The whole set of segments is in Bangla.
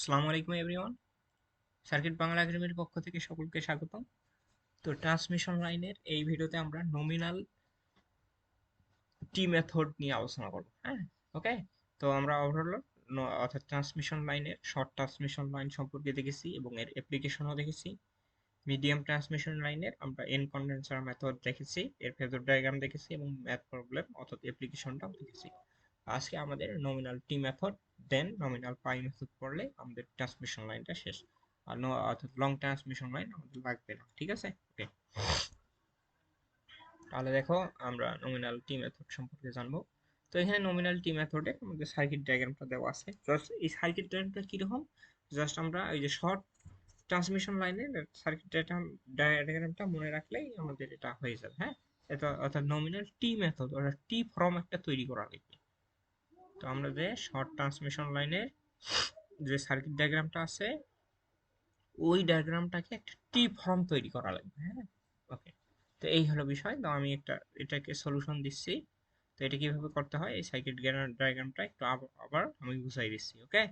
আসসালামু আলাইকুম এভরিওয়ান সার্কিট বাংলা একাডেমির পক্ষ থেকে সকলকে স্বাগতম। তো ট্রান্সমিশন লাইনের এই ভিডিওতে আমরা নমিনাল টি মেথড নিয়ে আলোচনা করব হ্যাঁ? ওকে তো আমরা ওভারঅল অর্থাৎ ট্রান্সমিশন লাইনের শর্ট ট্রান্সমিশন লাইন সম্পর্কে দেখেছি এবং এর অ্যাপ্লিকেশনও দেখেছি। মিডিয়াম ট্রান্সমিশন লাইনের আমরা এন কন্ডেন্সার মেথড দেখেছি, এর ফেজর ডায়াগ্রাম দেখেছি এবং ম্যাথ প্রবলেম অর্থাৎ অ্যাপ্লিকেশনটাও দেখেছি। আজকে আমাদের nominal T method then nominal pi method পড়লে আমাদের ট্রান্সমিশন লাইনটা শেষ। আর অর্থাৎ লং ট্রান্সমিশন লাইন আমাদের লাগবে না, ঠিক আছে? ওকে তাহলে দেখো, আমরা নমিনাল টি মেথড সম্পর্কে জানব। তো এখানে নমিনাল টি মেথডে আমাদের সার্কিট ডায়াগ্রামটা দেওয়া আছে। জাস্ট এই সার্কিট ডায়াগ্রামটা কীরকম? জাস্ট আমরা এই যে শর্ট ট্রান্সমিশন লাইনের সার্কিট ডায়াগ্রামটা মনে রাখলেই আমাদের এটা হয়ে যাবে হ্যাঁ? এটা অর্থাৎ নমিনাল টি মেথড অর্থাৎ টি ফর্ম একটা তৈরি করা লাগবে তো আমরা যে শর্ট ট্রান্সমিশন লাইনের যে সার্কিট ডায়াগ্রামটা আছে, ওই ডায়াগ্রামটাকে একটা টি ফর্ম তৈরি করা লাগবে হ্যাঁ? ওকে তো এই হলো বিষয়। তো আমি একটা, এটাকে সলিউশন দিচ্ছি। তো এটা কীভাবে করতে হয়? এই সার্কিট ডায়াগ্রামটা একটু আবার আমি বুঝাই দিচ্ছি ওকে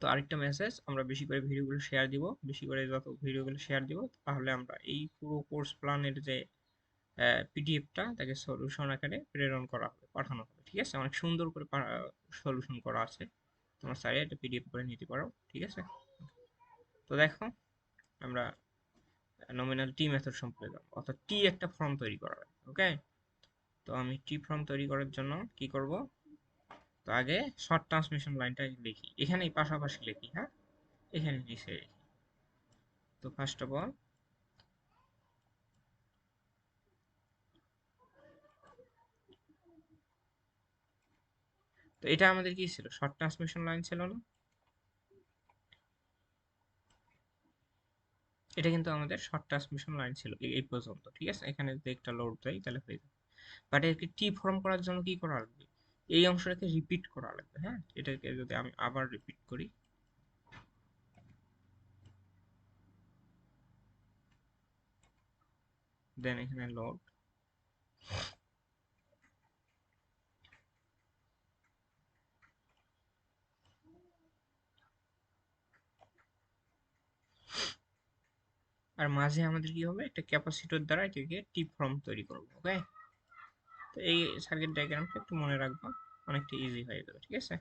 তো আরেকটা মেসেজ আমরা বেশি করে ভিডিওগুলো শেয়ার দিব। বেশি করে যত ভিডিওগুলো শেয়ার দিব, তাহলে আমরা এই পুরো কোর্স প্ল্যানের যে পিডিএফটা তাকে সলিউশন আকারে প্রেরণ করা হবে, পাঠানো হবে, ঠিক আছে? অনেক সুন্দর করে সলিউশন করা আছে। তোমরা চাইলে এটা পিডিএফ করে নিতে পারো, ঠিক আছে? তো দেখো, আমরা নমিনাল টি মেথড সম্পর্কে জানব, অর্থাৎ টি একটা ফর্ম তৈরি করা ওকে তো আমি টি ফর্ম তৈরি করার জন্য কি করব? তো আগে শর্ট ট্রান্সমিশন লাইনটা লিখি, এখানেই পাশাপাশি লিখি হ্যাঁ? এখানে নিচে লিখি। তো ফার্স্ট অফ অল তো এটা আমাদের কি ছিল? শর্ট ট্রান্সমিশন লাইন ছিল না? এটা কিন্তু আমাদের শর্ট ট্রান্সমিশন লাইন ছিল এই পর্যন্ত, ঠিক আছে? এখানে যদি একটা লোড দেয় তাহলে হয়ে যাবে। বাট একে টি ফর্ম করার জন্য কি করা লাগবে? এই অংশটাকে রিপিট করা লাগবে হ্যাঁ? এটাকে যদি আমি আবার রিপিট করি। দেন এখানে লোড আর মাঝে আমাদের কি হবে? একটা ক্যাপাসিটর দ্বারা এটাকে টি ফর্ম তৈরি করব ওকে তো এই সার্কিট ডায়াগ্রামটা একটু মনে রাখব, অনেকটা ইজি হয়ে যাবে, ঠিক আছে?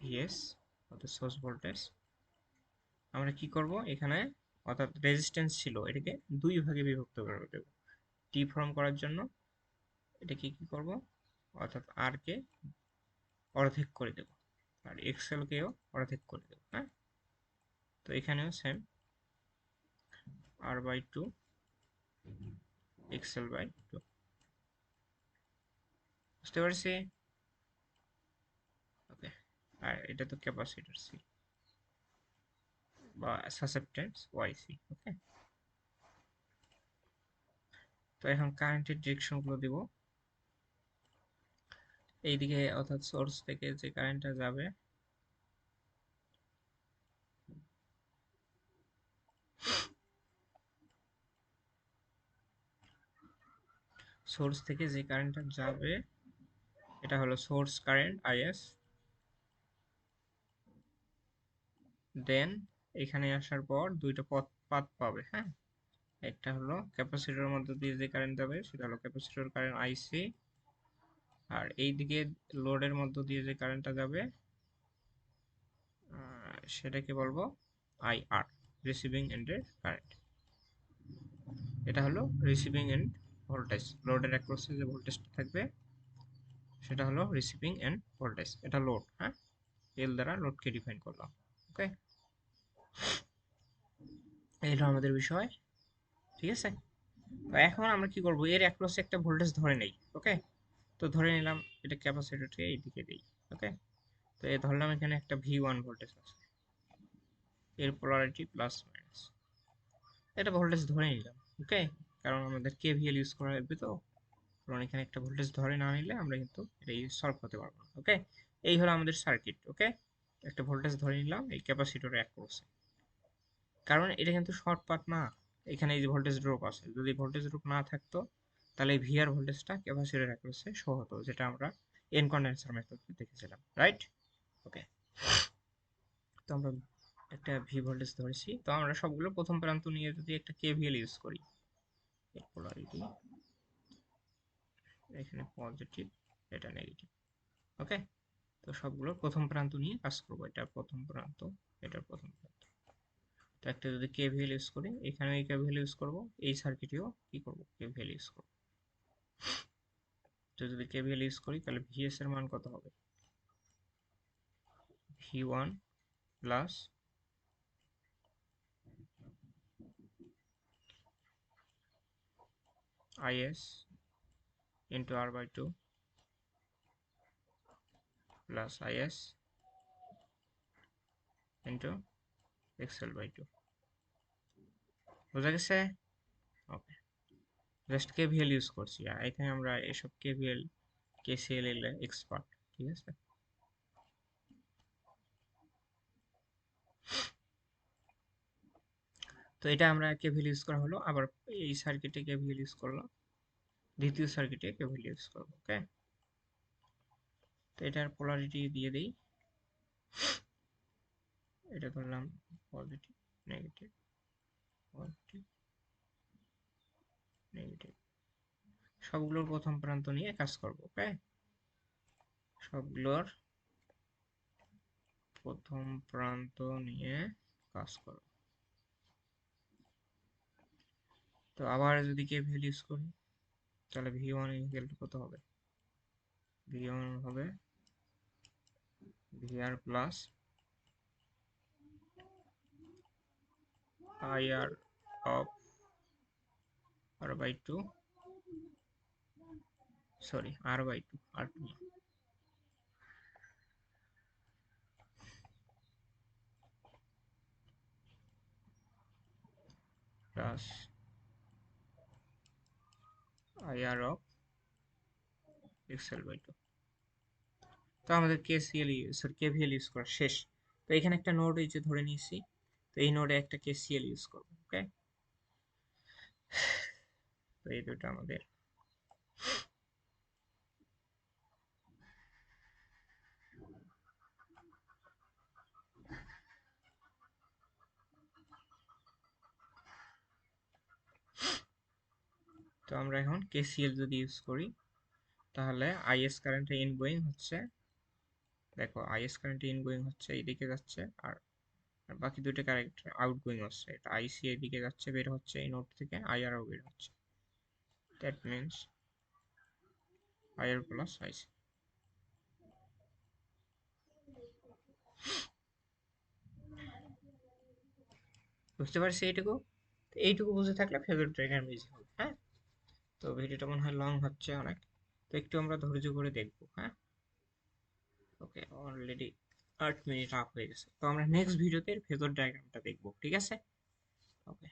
ইয়েস অর্থাৎ সোর্স ভোল্টেজ আমরা কি করব? এখানে অর্থাৎ রেজিস্ট্যান্স ছিল, এটাকে দুই ভাগে বিভক্ত করে দেব। টি ফর্ম করার জন্য এটাকে কি করব? অর্থাৎ আর কে অর্ধেক করে দেব। আর এক্সেলকেও অর্ধেক করে দেব হ্যাঁ? তো এখানেও same R by two X L by two বুঝতে পারছি? ওকে আর এটা তো ক্যাপাসিটর সি বা সাসেপ্টেন্স ওয়াইসি ওকে তো এখন কারেন্টের ডিরেকশনগুলো দিব। এইদিকে অর্থাৎ সোর্স থেকে যে কারেন্টটা যাবে। সোর্স থেকে যে কারেন্টটা যাবে, এটা হলো সোর্স কারেন্ট আইএস দেন এখানে আসার পর দুইটা পথ পাথ পাবে হ্যাঁ? একটা হলো ক্যাপাসিটরের মধ্যে দিয়ে যে কারেন্ট যাবে, সেটা হলো ক্যাপাসিটর কারেন্ট আইসি আর এই দিকে লোডের মধ্য দিয়ে যে কারেন্টটা যাবে সেটাকে বলব আই আর রিসিভিং এন্ডের কারেন্ট এটা হলো রিসিভিং এন্ড ভোল্টেজ লোডের অ্যাক্রসে যে ভোল্টেজটা থাকবে, সেটা হলো রিসিভিং এন্ড ভোল্টেজ এটা লোড হ্যাঁ? এল দ্বারা লোডকে ডিফাইন করলাম ওকে এই হলো আমাদের বিষয়, ঠিক আছে? তো এখন আমরা কি করব? এর অ্যাক্রসে একটা ভোল্টেজ ধরে নেই ওকে তো ধরে নিলাম এটা ক্যাপাসিটরকে এইদিকে দিই ওকে তো এ ধরলাম এখানে একটা ভি ওয়ান ভোল্টেজ আছে। এর পোলারিটি প্লাস মাইনাস এটা ভোল্টেজ ধরে নিলাম ওকে কারণ আমাদের কেভিএল ইউজ করা হবে তো। কারণ এখানে একটা ভোল্টেজ ধরে না নিলে আমরা কিন্তু এটা সলভ করতে পারব না ওকে এই হলো আমাদের সার্কিট ওকে একটা ভোল্টেজ ধরে নিলাম, এই ক্যাপাসিটরে এক করছে। কারণ এটা কিন্তু শর্ট পাথ না। এখানে এই ভোল্টেজ ড্রপ আছে, যদি ভোল্টেজ ড্রপ না থাকতো তাহলে এই ভিআর ভোল্টেজটা ক্যাপাসিটর অ্যাক্রসে শো হতো যেটা আমরা এন কন্ডেন্সার মেথডে দেখেছিলাম রাইট ওকে তো আমরা একটা ভি ভোল্টেজ ধরেছি। তো আমরা সবগুলো প্রথম প্রান্ত নিয়ে যদি একটা কেভিএল ইউজ করি পোলারিটি এখানে পজিটিভ এটা নেগেটিভ ওকে তো সবগুলো প্রথম প্রান্ত নিয়ে কাজ করব, এটা প্রথম প্রান্ত, এটা প্রথম প্রান্ত। তো একটা যদি কেভিএল ইউজ করি এখানে এই কেভিএল ইউজ করব, এই সার্কিটেও কি করব কেভিএল ইউজ করব। তো যদি কেভিএল ইউজ করি তাহলে ভিএস এর মান কত হবে V one plus is into r by 2 plus is into xl by 2 বোঝা গেছে ওকে জাস্ট কেভিএল ইউজ করছি। আর এখানে আমরা এসব কেভিএল কেসিএল এল এক্সপার্ট ঠিক আছে? তো এটা আমরা কেভিএল ইউজ করা হলো। আবার এই সার্কিটে কেভিএল ইউজ করলাম। দ্বিতীয় সার্কিটে কেভিএল ইউজ করব ওকে তো এটার পোলারিটি দিয়ে দেই। এটা করলাম পজিটিভ নেগেটিভ পজিটিভ নেগেটিভ সবগুলোর প্রথম প্রান্ত নিয়ে কাজ করব ওকে সবগুলোর প্রথম প্রান্ত নিয়ে কাজ করব। তো আবার যদি কে ভ্যালু করি, তাহলে ভি ওয়ান ইকুয়াল কত হবে? ভি ওয়ান হবে V R plus I R of by two sorry R by two R two plus IR of XL by two তো আমাদের কেসিএল সরি কেভিএল ইউজ করা শেষ। তো এখানে একটা নোড এই যে ধরে নিয়েছি, তো এই নোডে একটা কেসিএল ইউজ করব ওকে তো এই দুটো আমাদের। তো আমরা এখন কেসিএল যদি ইউজ করি, তাহলে আইএস কারেন্টে ইনগোয়িং হচ্ছে। দেখো আইএস কারেন্টে ইনগোয়িং হচ্ছে এইদিকে যাচ্ছে, আর বাকি দুটো কারেন্ট আউটগোয়িং হচ্ছে। এটা আইসি এদিকে যাচ্ছে, বের হচ্ছে এই নোট থেকে আইআরও বের হচ্ছে। That means IR plus IC বুঝতে পারছি এইটুকু? এইটুকু বুঝে থাকলে ফেভারিট ট্রেগার ইজি হবে হ্যাঁ? তো ভিডিওটা মনে হয় লং হচ্ছে অনেক। তো একটু আমরা ধৈর্য করে দেখব হ্যাঁ? ওকে অলরেডি আট মিনিট আপ হয়ে গেছে। তো আমরা নেক্সট ভিডিওতে ফেজর ডায়াগ্রামটা দেখব, ঠিক আছে? ওকে।